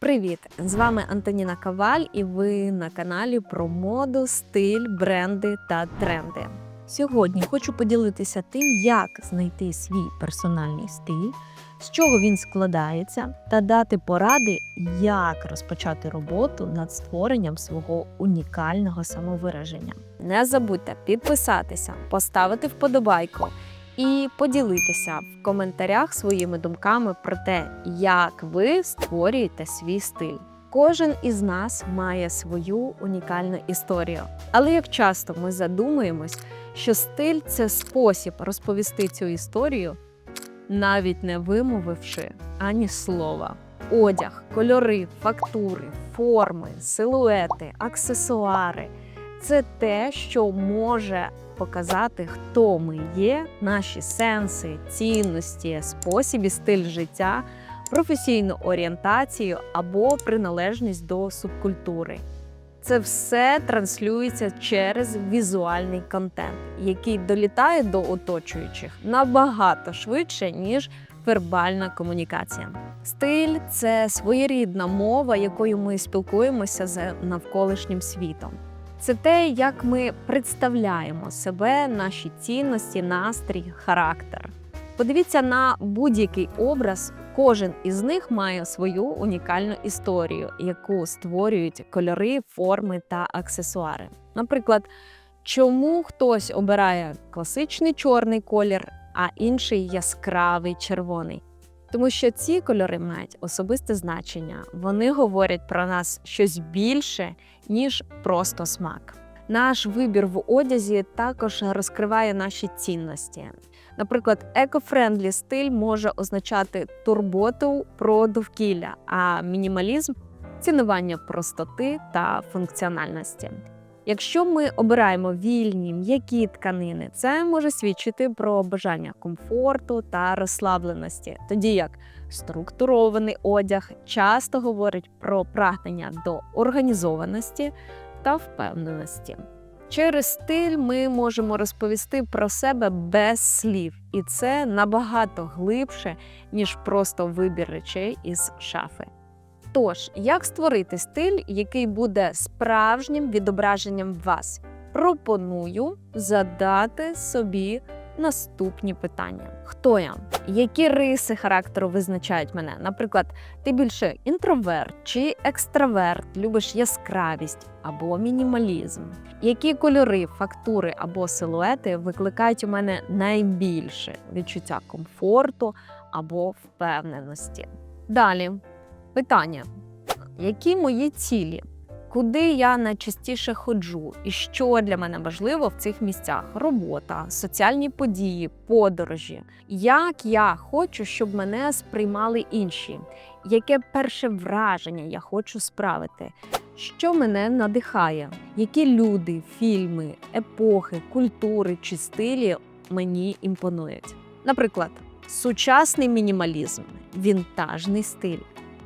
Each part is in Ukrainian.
Привіт! З вами Антоніна Каваль, і ви на каналі про моду, стиль, бренди та тренди. Сьогодні хочу поділитися тим, як знайти свій персональний стиль, з чого він складається, та дати поради, як розпочати роботу над створенням свого унікального самовираження. Не забудьте підписатися, поставити вподобайку і поділитися в коментарях своїми думками про те, як ви створюєте свій стиль. Кожен із нас має свою унікальну історію. Але як часто ми задумуємось, що стиль це спосіб розповісти цю історію, навіть не вимовивши ані слова. Одяг, кольори, фактури, форми, силуети, аксесуари це те, що може показати, хто ми є, наші сенси, цінності, спосіб і стиль життя, професійну орієнтацію або приналежність до субкультури. Це все транслюється через візуальний контент, який долітає до оточуючих набагато швидше, ніж вербальна комунікація. Стиль це своєрідна мова, якою ми спілкуємося з навколишнім світом. Це те, як ми представляємо себе, наші цінності, настрій, характер. Подивіться на будь-який образ, кожен із них має свою унікальну історію, яку створюють кольори, форми та аксесуари. Наприклад, чому хтось обирає класичний чорний колір, а інший яскравий червоний? Тому що ці кольори мають особисте значення. Вони говорять про нас щось більше, ніж просто смак. Наш вибір в одязі також розкриває наші цінності. Наприклад, екофрендлі стиль може означати турботу про довкілля, а мінімалізм цінування простоти та функціональності. Якщо ми обираємо вільні м'які тканини, це може свідчити про бажання комфорту та розслабленості, тоді як структурований одяг часто говорить про прагнення до організованості та впевненості. Через стиль ми можемо розповісти про себе без слів, і це набагато глибше, ніж просто вибір речей із шафи. Тож, як створити стиль, який буде справжнім відображенням вас? Пропоную задати собі наступні питання: хто я? Які риси характеру визначають мене? Наприклад, ти більше інтроверт чи екстраверт, любиш яскравість або мінімалізм? Які кольори, фактури або силуети викликають у мене найбільше відчуття комфорту або впевненості? Далі питання: які мої цілі? Куди я найчастіше ходжу, і що для мене важливо в цих місцях: робота, соціальні події, подорожі. Як я хочу, щоб мене сприймали інші? Яке перше враження я хочу справити? Що мене надихає? Які люди, фільми, епохи, культури чи стилі мені імпонують? Наприклад, сучасний мінімалізм, вінтажний стиль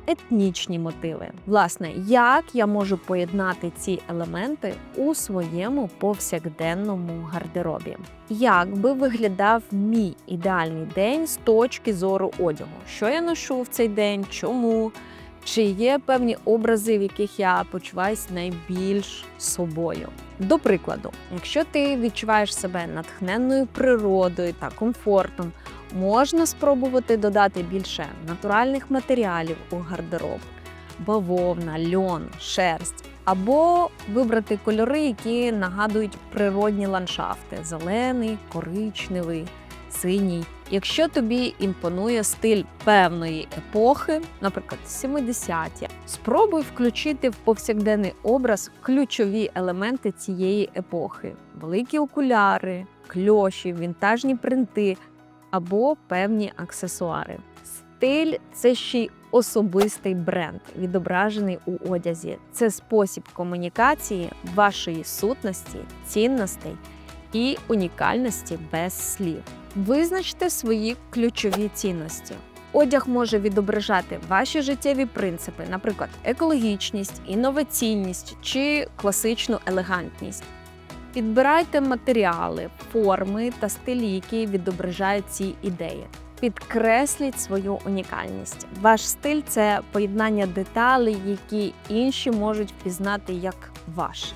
етнічні мотиви. Власне, як я можу поєднати ці елементи у своєму повсякденному гардеробі? Як би виглядав мій ідеальний день з точки зору одягу? Що я ношу в цей день? Чому? Чи є певні образи, в яких я почуваюся найбільш собою? До прикладу, якщо ти відчуваєш себе натхненною природою та комфортом, можна спробувати додати більше натуральних матеріалів у гардероб, бавовна, льон, шерсть, або вибрати кольори, які нагадують природні ландшафти: зелений, коричневий, синій. Якщо тобі імпонує стиль певної епохи, наприклад, 70-ті, спробуй включити в повсякденний образ ключові елементи цієї епохи: великі окуляри, кльоші, вінтажні принти або певні аксесуари. Стиль це ще й особистий бренд, відображений у одязі. Це спосіб комунікації вашої сутності, цінностей і унікальності без слів. Визначте свої ключові цінності. Одяг може відображати ваші життєві принципи, наприклад, екологічність, інноваційність чи класичну елегантність. Підбирайте матеріали, форми та стилі, які відображають ці ідеї. Підкресліть свою унікальність. Ваш стиль це поєднання деталей, які інші можуть впізнати як ваш.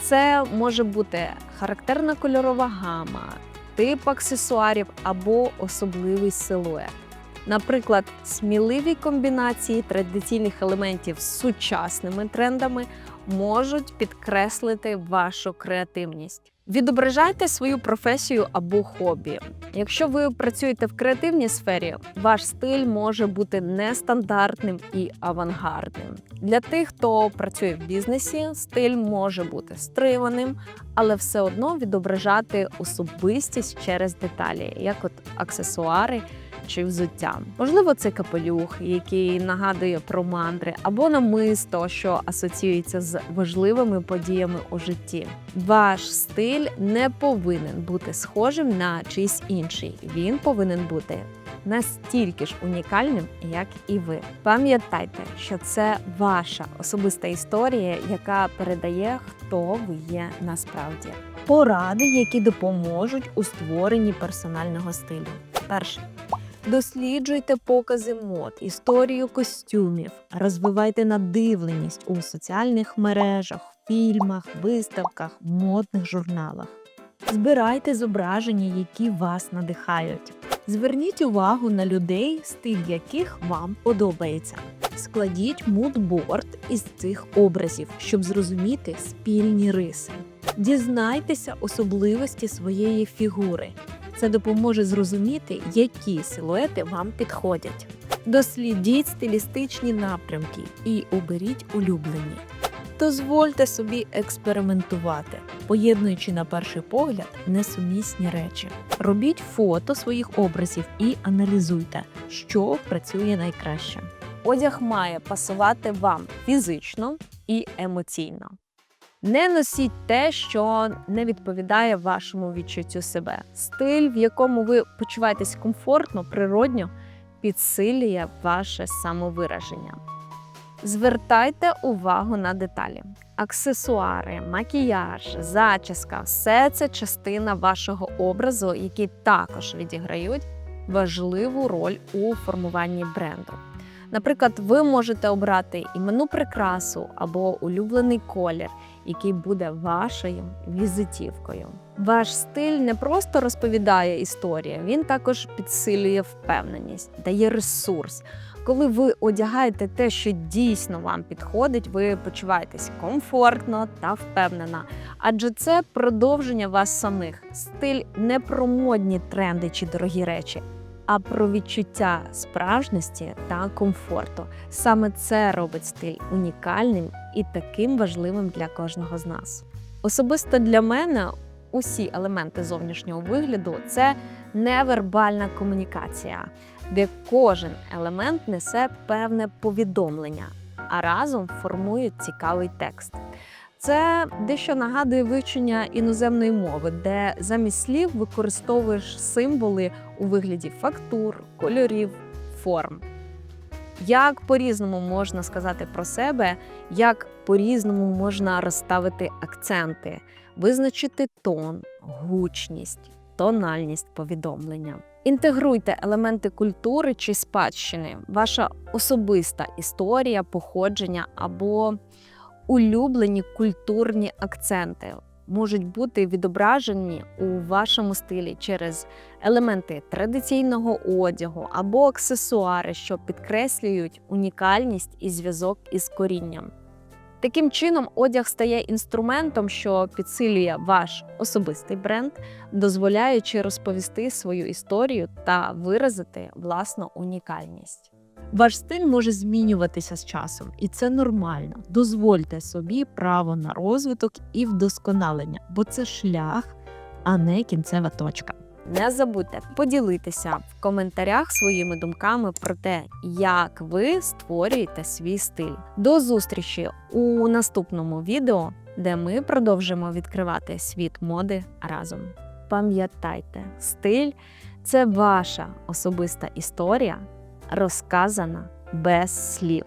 Це може бути характерна кольорова гама, тип аксесуарів або особливий силует. Наприклад, сміливі комбінації традиційних елементів з сучасними трендами можуть підкреслити вашу креативність. Відображайте свою професію або хобі. Якщо ви працюєте в креативній сфері, ваш стиль може бути нестандартним і авангардним. Для тих, хто працює в бізнесі, стиль може бути стриманим, але все одно відображати особистість через деталі, як от аксесуари чи взуття. Можливо, це капелюх, який нагадує про мандри, або намисто, що асоціюється з важливими подіями у житті. Ваш стиль не повинен бути схожим на чийсь інший. Він повинен бути настільки ж унікальним, як і ви. Пам'ятайте, що це ваша особиста історія, яка передає, хто ви є насправді. Поради, які допоможуть у створенні персонального стилю. Перше. Досліджуйте покази мод, історію костюмів, розвивайте надивленість у соціальних мережах, фільмах, виставках, модних журналах. Збирайте зображення, які вас надихають. Зверніть увагу на людей, стиль яких вам подобається. Складіть мудборд із цих образів, щоб зрозуміти спільні риси. Дізнайтеся особливості своєї фігури. Це допоможе зрозуміти, які силуети вам підходять. Дослідіть стилістичні напрямки і оберіть улюблені. Дозвольте собі експериментувати, поєднуючи на перший погляд несумісні речі. Робіть фото своїх образів і аналізуйте, що працює найкраще. Одяг має пасувати вам фізично і емоційно. Не носіть те, що не відповідає вашому відчуттю себе. Стиль, в якому ви почуваєтесь комфортно, природньо, підсилює ваше самовираження. Звертайте увагу на деталі. Аксесуари, макіяж, зачіска все це частина вашого образу, які також відіграють важливу роль у формуванні бренду. Наприклад, ви можете обрати іменну прикрасу або улюблений колір, який буде вашою візитівкою. Ваш стиль не просто розповідає історію, він також підсилює впевненість, дає ресурс. Коли ви одягаєте те, що дійсно вам підходить, ви почуваєтесь комфортно та впевнена. Адже це продовження вас самих. Стиль не про модні тренди чи дорогі речі, а про відчуття справжності та комфорту. Саме це робить стиль унікальним і таким важливим для кожного з нас. Особисто для мене усі елементи зовнішнього вигляду це невербальна комунікація, де кожен елемент несе певне повідомлення, а разом формують цікавий текст. Це дещо нагадує вивчення іноземної мови, де замість слів використовуєш символи у вигляді фактур, кольорів, форм. Як по-різному можна сказати про себе, як по-різному можна розставити акценти, визначити тон, гучність, тональність повідомлення. Інтегруйте елементи культури чи спадщини, ваша особиста історія, походження або улюблені культурні акценти можуть бути відображені у вашому стилі через елементи традиційного одягу або аксесуари, що підкреслюють унікальність і зв'язок із корінням. Таким чином, одяг стає інструментом, що підсилює ваш особистий бренд, дозволяючи розповісти свою історію та виразити власну унікальність. Ваш стиль може змінюватися з часом, і це нормально. Дозвольте собі право на розвиток і вдосконалення, бо це шлях, а не кінцева точка. Не забудьте поділитися в коментарях своїми думками про те, як ви створюєте свій стиль. До зустрічі у наступному відео, де ми продовжимо відкривати світ моди разом. Пам'ятайте, стиль це ваша особиста історія, розказана без слів.